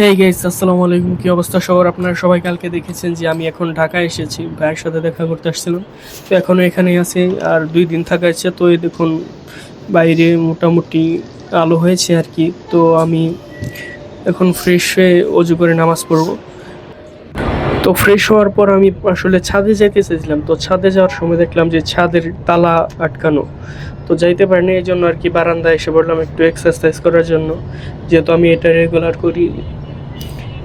Hey guys আসসালামু আলাইকুম। কী অবস্থা? সবার আপনারা সবাই কালকে দেখেছেন যে আমি এখন ঢাকায় এসেছি। ভাইয়ের সাথে দেখা করতে আসছিলাম। তো এখনও এখানেই আছি। আর দুই দিন থাকা আছে। তো এই দেখুন, বাইরে মোটামুটি আলো হয়েছে আর কি। তো আমি এখন ফ্রেশ হয়ে অজু করে নামাজ পড়ব। তো ফ্রেশ হওয়ার পর আমি আসলে ছাদে যাইতে চেয়েছিলাম তো ছাদে যাওয়ার সময় দেখলাম যে ছাদের তালা আটকানো। তো যাইতে পারিনি, এই জন্য আর কি বারান্দায় এসে পড়লাম একটু এক্সারসাইজ করার জন্য। যেহেতু আমি এটা রেগুলার করি।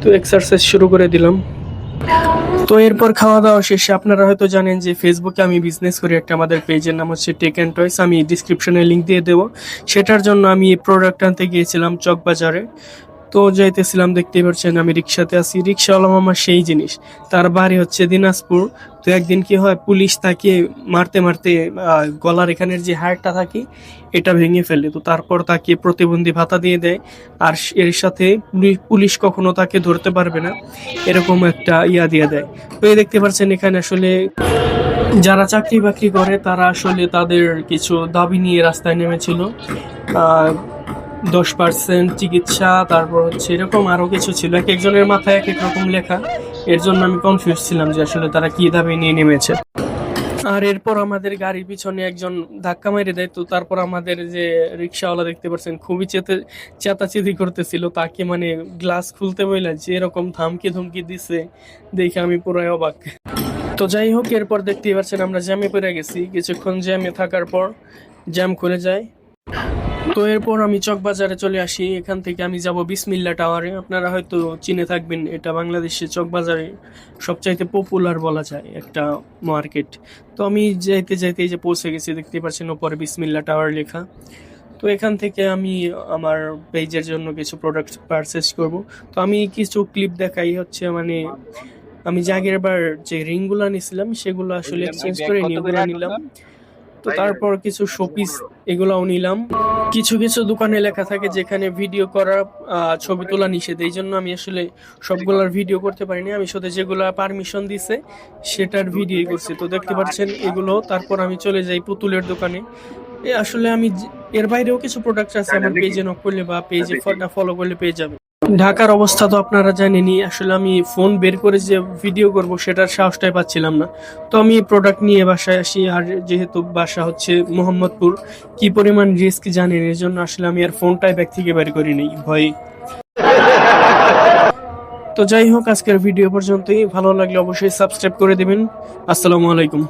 তো এক্সারসাইজ শুরু করে দিলাম। তো এরপর খাওয়া দাওয়া শেষে আপনারা হয়তো জানেন যে ফেসবুকে আমি বিজনেস করি। একটা আমাদের পেজের নাম হচ্ছে টেক অ্যান্ড টয়েস আমি ডিসক্রিপশনে লিঙ্ক দিয়ে দেবো। সেটার জন্য আমি প্রোডাক্ট আনতে গিয়েছিলাম চকবাজারে। তো যাইতেছিলাম দেখতেই পাচ্ছেন আমি রিক্সাতে আছি। রিক্সাওয়ালা মামা সেই জিনিস। তার বাড়ি হচ্ছে দিনাজপুর। তো একদিন কি হয়, পুলিশ তাকে মারতে মারতে গলার এখানের যে হাড়টা থাকে, এটা ভেঙে ফেলে। তো তারপর তাকে প্রতিবন্ধী ভাতা দিয়ে দেয়। আর এর সাথে পুলি- পুলিশ কখনো তাকে ধরতে পারবে না। এরকম একটা ইয়া দিয়ে দেয়। তো এই দেখতে পাচ্ছেন এখানে আসলে যারা চাকরি বাকরি করে, তারা আসলে তাদের কিছু দাবি নিয়ে রাস্তায় নেমেছিল। দশ পার্সেন্ট চিকিৎসা, তারপর হচ্ছে এরকম আরও কিছু ছিল। এক একজনের মাথায় এক এক রকম লেখা। এর জন্য আমি কনফিউজ ছিলাম যে আসলে তারা কি দাবি নিয়ে নেমেছে। আর এরপর আমাদের গাড়ির পিছনে একজন ধাক্কা মেরে দেয়। তো তারপর আমাদের যে রিক্সাওয়ালা দেখতে পাচ্ছেন, খুবই চেতে, চেতাচেতি করতেছিল। তাকে মানে গ্লাস খুলতে বইলা যে এরকম থামকি ধমকি দিছে, দেখে আমি পুরাই অবাক। তো যাই হোক, এরপর দেখতেই পাচ্ছেন আমরা জ্যামে পড়ে গেছি। কিছুক্ষণ জ্যামে থাকার পর জ্যাম খুলে যায়। তো এরপর আমি চকবাজারে চলে আসি। এখান থেকে আমি যাব বিসমিল্লা টাওয়ারে। আপনারা হয়তো চিনে থাকবেন এটা বাংলাদেশে চকবাজারে সবচাইতে পপুলার বলা যায় একটা মার্কেট তো আমি যাইতে যাইতে এই যে পৌঁছে গেছি দেখতে পাচ্ছেন ওপরে বিসমিল্লা টাওয়ার লেখা। তো এখান থেকে আমি আমার পেজের জন্য কিছু প্রোডাক্ট পারচেস করব। তো আমি কিছু ক্লিপ দেখাই হচ্ছে মানে আমি যে আগের বার যে রিংগুলো নিছিলাম সেগুলো আসলে এক্সচেঞ্জ করে নিউগুলো নিলাম তো তারপর কিছু শোপিস এগুলাও নিলাম। কিছু কিছু দোকানে লেখা থাকে যেখানে ভিডিও করা ছবি তোলা নিষেধ। এই জন্য আমি আসলে সবগুলোর ভিডিও করতে পারিনি। আমি শুধু যেগুলো পারমিশন দিছে সেটার ভিডিও করছি। তো দেখতে পাচ্ছেন এগুলো তারপর আমি চলে যাই পুতুলের দোকানে। এ আসলে আমি এর বাইরেও কিছু প্রোডাক্ট আছে আমার পেজে নক করলে বা পেজে ফলো করলে পেয়ে যাবে ঢাকার অবস্থা তো আপনারা জানেনই। আসলে আমি ফোন বের করে যে ভিডিও করব সেটার সাহসটাই পাচ্ছিলাম না। তো আমি প্রোডাক্ট নিয়ে বাসায় আসি আর যেহেতু বাসা হচ্ছে মোহাম্মদপুর, কি পরিমাণ রিস্ক জানেন? এর জন্য আসলে আমি আর ফোনটাই ব্যাগ থেকে বের করি নেই। ভয়। তো যাই হোক, আজকের ভিডিও পর্যন্তই। ভালো লাগলে অবশ্যই সাবস্ক্রাইব করে দিবেন। আসসালামু আলাইকুম।